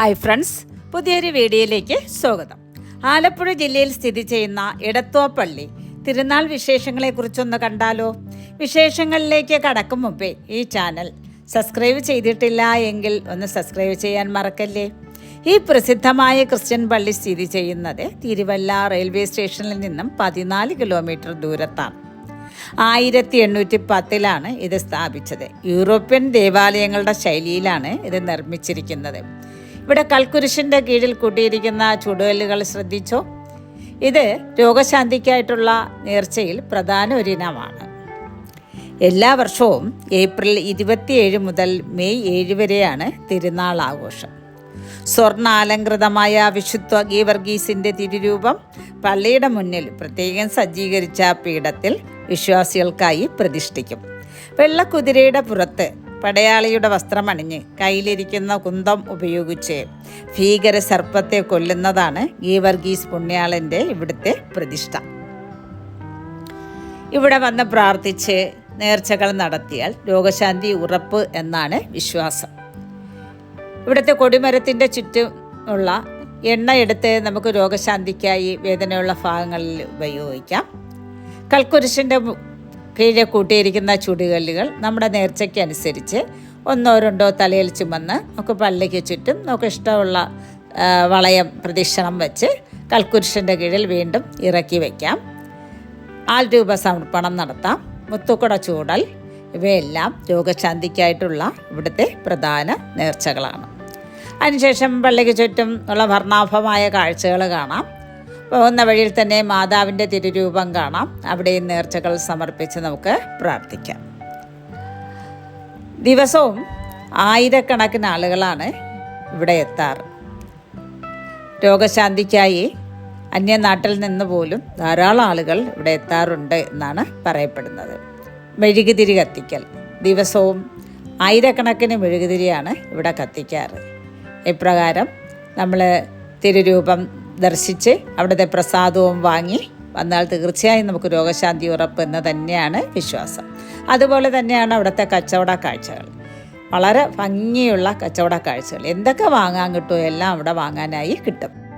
Hi friends പുതിയൊരു വീഡിയോയിലേക്ക് സ്വാഗതം. ആലപ്പുഴ ജില്ലയിൽ സ്ഥിതി ചെയ്യുന്ന ഇടത്തോപ്പള്ളി തിരുനാൾ വിശേഷങ്ങളെക്കുറിച്ചൊന്ന് കണ്ടാലോ? വിശേഷങ്ങളിലേക്ക് കടക്കും മുമ്പേ ഈ ചാനൽ സബ്സ്ക്രൈബ് ചെയ്തിട്ടില്ല എങ്കിൽ ഒന്ന് സബ്സ്ക്രൈബ് ചെയ്യാൻ മറക്കല്ലേ? ഈ പ്രസിദ്ധമായ ക്രിസ്ത്യൻ പള്ളി സ്ഥിതി ചെയ്യുന്നത് തിരുവല്ല റെയിൽവേ സ്റ്റേഷനിൽ നിന്നും പതിനാല് കിലോമീറ്റർ ദൂരത്താണ്. ആയിരത്തി എണ്ണൂറ്റി പത്തിലാണ് ഇത് സ്ഥാപിച്ചത്. യൂറോപ്യൻ ദേവാലയങ്ങളുടെ ശൈലിയിലാണ് ഇത് നിർമ്മിച്ചിരിക്കുന്നത്. ഇവിടെ കൽക്കുരിശിന്റെ കീഴിൽ കൂട്ടിയിരിക്കുന്ന ചുടുകല്ലുകൾ ശ്രദ്ധിച്ചോ? ഇത് രോഗശാന്തിക്കായിട്ടുള്ള നേർച്ചയിൽ പ്രധാന ഒരിനമാണ്. എല്ലാ വർഷവും ഏപ്രിൽ ഇരുപത്തിയേഴ് മുതൽ മെയ് ഏഴ് വരെയാണ് തിരുനാൾ ആഘോഷം സ്വർണാലങ്കൃതമായ വിശുദ്ധ ഗീവർഗീസിന്റെ തിരുരൂപം പള്ളിയുടെ മുന്നിൽ പ്രത്യേകം സജ്ജീകരിച്ച പീഠത്തിൽ വിശ്വാസികൾക്കായി പ്രതിഷ്ഠിക്കും. വെള്ളക്കുതിരയുടെ പുറത്ത് പടയാളിയുടെ വസ്ത്രമണിഞ്ഞ് കയ്യിലിരിക്കുന്ന കുന്തം ഉപയോഗിച്ച് ഭീകര സർപ്പത്തെ കൊല്ലുന്നതാണ് ഗീവർഗീസ് പുണ്യാളന്റെ ഇവിടുത്തെ പ്രതിഷ്ഠ. ഇവിടെ വന്ന് പ്രാർത്ഥിച്ച് നേർച്ചകൾ നടത്തിയാൽ രോഗശാന്തി ഉറപ്പ് എന്നാണ് വിശ്വാസം. ഇവിടുത്തെ കൊടിമരത്തിന്റെ ചുറ്റും ഉള്ള എണ്ണ എടുത്ത് നമുക്ക് രോഗശാന്തിക്കായി വേദനയുള്ള ഭാഗങ്ങളിൽ ഉപയോഗിക്കാം. കൽക്കുരിശിന്റെ കീഴെ കൂട്ടിയിരിക്കുന്ന ചുടുകല്ലുകൾ നമ്മുടെ നേർച്ചയ്ക്ക് അനുസരിച്ച് ഒന്നോ രണ്ടോ തലയിൽ ചുമന്ന് നമുക്ക് പള്ളിക്ക് ചുറ്റും നമുക്ക് ഇഷ്ടമുള്ള വളയം പ്രദക്ഷിണം വെച്ച് കൽക്കുരിശന്റെ കീഴിൽ വീണ്ടും ഇറക്കി വയ്ക്കാം ആൾ രൂപ സമർപ്പണം നടത്താം. മുത്തുക്കുട ചൂടൽ ഇവയെല്ലാം രോഗശാന്തിക്കായിട്ടുള്ള ഇവിടുത്തെ പ്രധാന നേർച്ചകളാണ്. അതിനുശേഷം പള്ളിക്ക് ചുറ്റും ഉള്ള വർണാഭമായ കാഴ്ചകൾ കാണാം. പോകുന്ന വഴിയിൽ തന്നെ മാതാവിന്റെ തിരുരൂപം കാണാം. അവിടെയും നേർച്ചകൾ സമർപ്പിച്ച് നമുക്ക് പ്രാർത്ഥിക്കാം. ദിവസവും ആയിരക്കണക്കിന് ആളുകളാണ് ഇവിടെ എത്താറ് രോഗശാന്തിക്കായി അന്യനാട്ടിൽ നിന്ന് പോലും ധാരാളം ആളുകൾ ഇവിടെ എത്താറുണ്ട് എന്നാണ് പറയപ്പെടുന്നത്. മെഴുകുതിരി കത്തിക്കൽ. ദിവസവും ആയിരക്കണക്കിന് മെഴുകുതിരിയാണ് ഇവിടെ കത്തിക്കാറ്. ഇപ്രകാരം നമ്മൾ തിരുരൂപം ദർശിച്ച് അവിടുത്തെ പ്രസാദവും വാങ്ങി വന്നാൽ തീർച്ചയായും നമുക്ക് രോഗശാന്തി ഉറപ്പ് എന്ന് തന്നെയാണ് വിശ്വാസം. അതുപോലെ തന്നെയാണ് അവിടുത്തെ കച്ചവട കാഴ്ചകൾ. വളരെ ഭംഗിയുള്ള കച്ചവട കാഴ്ചകൾ. എന്തൊക്കെ വാങ്ങാൻ കിട്ടുമോ എല്ലാം അവിടെ വാങ്ങാനായി കിട്ടും.